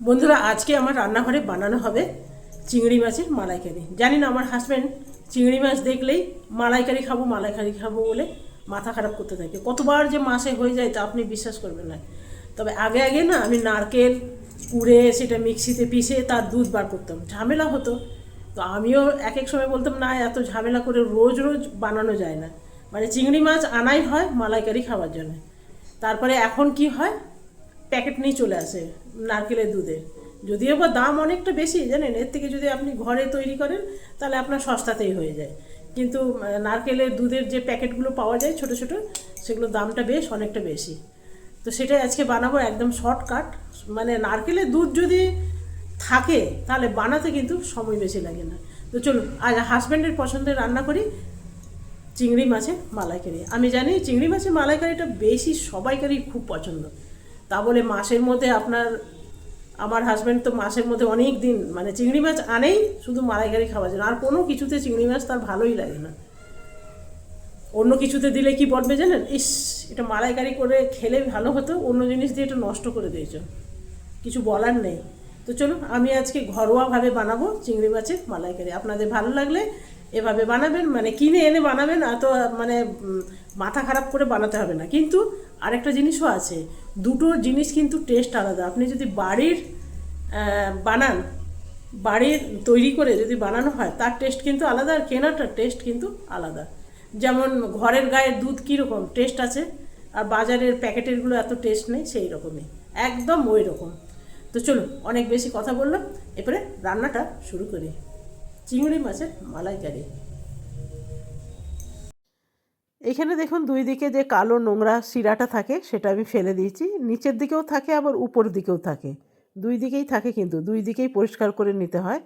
বন্ধুরা, আজকে আমার রান্নাঘরে বানানো হবে চিংড়ি মাছের মালাইকারি। জানি না আমার হাজব্যান্ড চিংড়ি মাছ দেখলেই মালাইকারি খাব মালাইকারি খাব বলে মাথা খারাপ করতে থাকে। কতবার যে মাসে হয়ে যায় তা আপনি বিশ্বাস করবেন না। তবে আগে আগে না আমি নারকেল, কুড়ে, সেটা মিক্সিতে পিষে তার দুধ বার করতাম। ঝামেলা হতো। তো আমিও এক এক সময় বলতাম, না, এত ঝামেলা করে রোজ রোজ বানানো যায় না। মানে চিংড়ি মাছ আনাই হয় মালাইকারি খাওয়ার জন্য। তারপরে এখন কি হয়? প্যাকেট নিয়ে চলে আসে নারকেলের দুধের যদিও বা দাম অনেকটা বেশি, জানেন? এর থেকে যদি আপনি ঘরে তৈরি করেন, তাহলে আপনার সস্তাতেই হয়ে যায়। কিন্তু নারকেলের দুধের যে প্যাকেটগুলো পাওয়া যায় ছোট ছোট, সেগুলোর দামটা বেশ, অনেকটা বেশি। তো সেটাই আজকে বানাবো, একদম শর্টকাট। মানে নারকেলের দুধ যদি থাকে, তাহলে বানাতে কিন্তু সময় বেশি লাগে না। তো চলুন, আজ হাজব্যান্ডের পছন্দের রান্না করি, চিংড়ি মাছের মালাইকারি। আমি জানি, চিংড়ি মাছের মালাইকারিটা বেশি সবাইকারই খুব পছন্দ। তা বলে মাসের মধ্যে আপনার, আমার হাজব্যান্ড তো মাসের মধ্যে অনেক দিন মানে চিংড়ি মাছ আনেই শুধু মালাইকারি খাওয়ার জন্য। আর কোনো কিছুতে চিংড়ি মাছ তার ভালোই লাগে না। অন্য কিছুতে দিলে কি বলবে জানেন? ইস, এটা মালাইকারি করে খেলে ভালো হতো, অন্য জিনিস দিয়ে এটা নষ্ট করে দিয়েছ। কিছু বলার নেই। তো চলুন আমি আজকে ঘরোয়াভাবে বানাবো চিংড়ি মাছের মালাইকারি। আপনাদের ভালো লাগলে এভাবে বানাবেন মানে কিনে এনে বানাবেন এত মানে মাথা খারাপ করে বানাতে হবে না। কিন্তু আরেকটা জিনিসও আছে দুটো জিনিস কিন্তু টেস্ট আলাদা। আপনি যদি বাড়ির বানান, বাড়ির তৈরি করে যদি বানানো হয়, তার টেস্ট কিন্তু আলাদা আর কেনাটার টেস্ট কিন্তু আলাদা। যেমন ঘরের গায়ের দুধ কীরকম? টেস্ট আছে। আর বাজারের প্যাকেটেরগুলো এত টেস্ট নেই সেই রকমই একদম ওই রকম তো চলুন, অনেক বেশি কথা বললাম। এরপরে রান্নাটা শুরু করি। চিংড়ি মাছের মালাইকারি। এখানে দেখুন দুই দিকে যে কালো নোংরা শিরাটা থাকে, সেটা আমি ফেলে দিয়েছি। নিচের দিকেও থাকে, আবার উপর দিকেও থাকে। দুই দিকেই থাকে কিন্তু, দুই দিকেই পরিষ্কার করে নিতে হয়।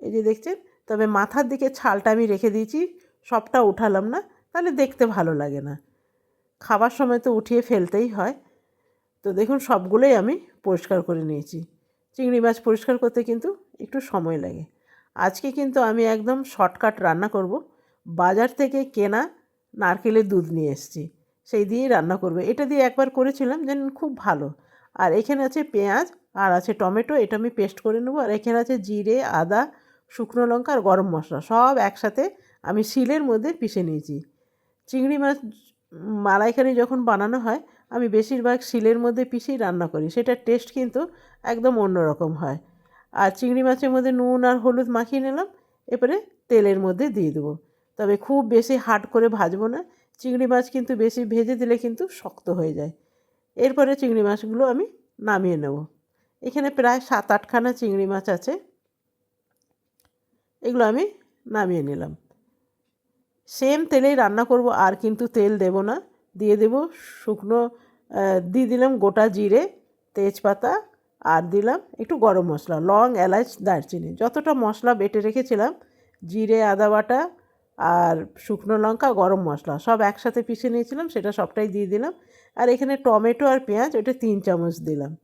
এই যে দেখছেন? তবে মাথার দিকে ছালটা আমি রেখে দিয়েছি, সবটা উঠালাম না, তাহলে দেখতে ভালো লাগে না। খাবার সময় তো উঠিয়ে ফেলতেই হয়। তো দেখুন, সবগুলোই আমি পরিষ্কার করে নিয়েছি। চিংড়ি মাছ পরিষ্কার করতে কিন্তু একটু সময় লাগে। আজকে কিন্তু আমি একদম শর্টকাট রান্না করব। বাজার থেকে কেনা নারকেলের দুধ নিয়ে এসেছি, সেই দিয়েই রান্না করবে। এটা দিয়ে একবার করেছিলাম, যেন খুব ভালো। আর এখানে আছে পেঁয়াজ, আর আছে টমেটো, এটা আমি পেস্ট করে নেব। আর এখানে আছে জিরে, আদা, শুকনো লঙ্কা আর গরম মশলা, সব একসাথে আমি শিলের মধ্যে পিষে নিয়েছি। চিংড়ি মাছ মালাইকারি যখন বানানো হয়, আমি বেশিরভাগ শিলের মধ্যে পিষেই রান্না করি। সেটার টেস্ট কিন্তু একদম অন্যরকম হয়। আর চিংড়ি মাছের মধ্যে নুন আর হলুদ মাখিয়ে নিলাম, এরপরে তেলের মধ্যে দিয়ে দেবো। তবে খুব বেশি হার্ড করে ভাজবো না। চিংড়ি মাছ কিন্তু বেশি ভেজে দিলে কিন্তু শক্ত হয়ে যায়। এরপরে চিংড়ি মাছগুলো আমি নামিয়ে নেব। এখানে প্রায় সাত আটখানা চিংড়ি মাছ আছে। এগুলো আমি নামিয়ে নিলাম। সেম তেলেই রান্না করব, আর কিন্তু তেল দেব না। দিয়ে দেব শুকনো দিয়ে দিলাম গোটা জিরে, তেজপাতা, আর দিলাম একটু গরম মশলা, লং, এলাচ, দারচিনি। যতটা মশলা বেটে রেখেছিলাম, জিরে, আদা বাটা আর শুকনো লঙ্কা, গরম মশলা, সব একসাথে পিষে নিয়েছিলাম, সেটা সবটাই দিয়ে দিলাম। আর এখানে টমেটো আর পেঁয়াজ, ওটা তিন চামচ দিলাম।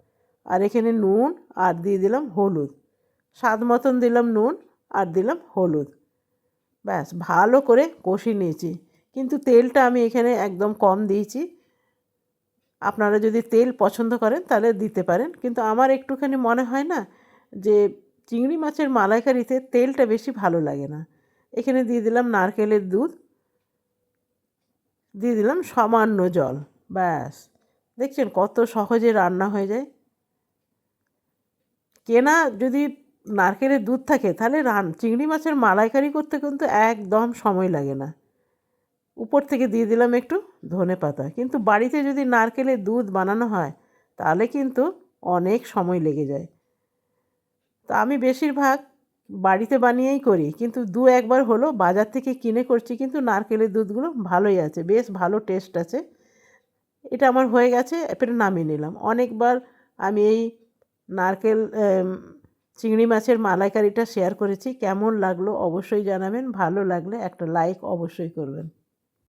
আর এখানে নুন আর দিয়ে দিলাম হলুদ। স্বাদ মতন দিলাম নুন আর দিলাম হলুদ। ব্যাস, ভালো করে কষিয়ে নিয়েছি। কিন্তু তেলটা আমি এখানে একদম কম দিয়েছি। আপনারা যদি তেল পছন্দ করেন, তাহলে দিতে পারেন। কিন্তু আমার একটুখানি মনে হয় না যে চিংড়ি মাছের মালাইকারিতে তেলটা বেশি ভালো লাগে না। এখানে দিয়ে দিলাম নারকেলের দুধ। দিয়ে দিলাম সামান্য জল। ব্যাস। দেখছেন কত সহজে রান্না হয়ে যায়। কেনা যদি নারকেলের দুধ থাকে, তাহলে রান চিংড়ি মাছের মালাইকারি করতে কিন্তু একদম সময় লাগে না। উপর থেকে দিয়ে দিলাম একটু ধনে পাতা। কিন্তু বাড়িতে যদি নারকেলের দুধ বানানো হয়, তাহলে কিন্তু অনেক সময় লেগে যায়। তা আমি বেশিরভাগ বাড়িতে বানিয়েই করি। কিন্তু দু একবার হলো বাজার থেকে কিনে করছি, কিন্তু নারকেলের দুধগুলো ভালোই আছে, বেশ ভালো টেস্ট আছে। এটা আমার হয়ে গেছে এরপরে নামিয়ে নিলাম। অনেকবার আমি এই নারকেল চিংড়ি মাছের মালাইকারিটা শেয়ার করেছি। কেমন লাগল অবশ্যই জানাবেন, ভালো লাগলে একটা লাইক অবশ্যই করবেন।